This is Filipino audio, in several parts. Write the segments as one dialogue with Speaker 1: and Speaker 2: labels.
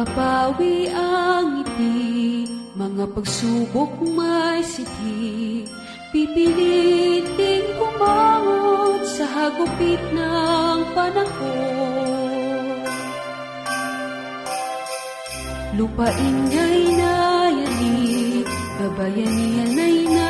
Speaker 1: Mapapawi ang ngiti, mga pagsubok may siti. Pipiliting kumangot sa hagupit ng panahon. Lupain ay nayani, babayanihan ay nanai.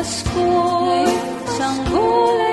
Speaker 1: Pasko'y sanggol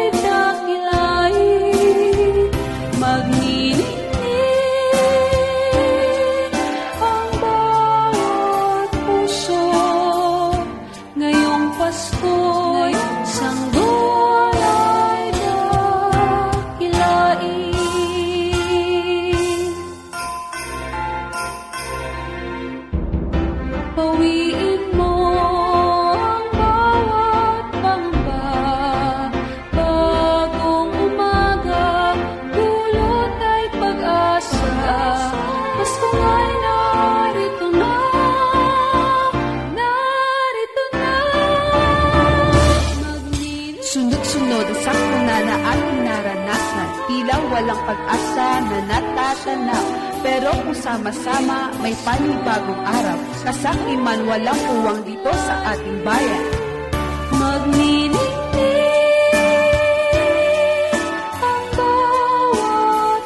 Speaker 2: tila walang pag-asa na natatanaw. Pero kung sama-sama, may panibagong araw. Kasakiman walang uwang dito sa ating bayan.
Speaker 1: Magniningning ang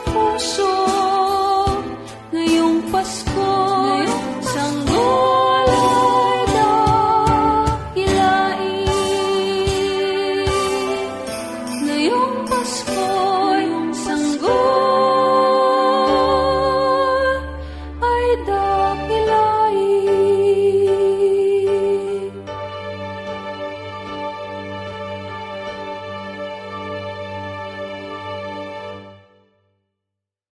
Speaker 1: puso Ngayong Pasko, sanggol ay dakilain Ngayong Pasko,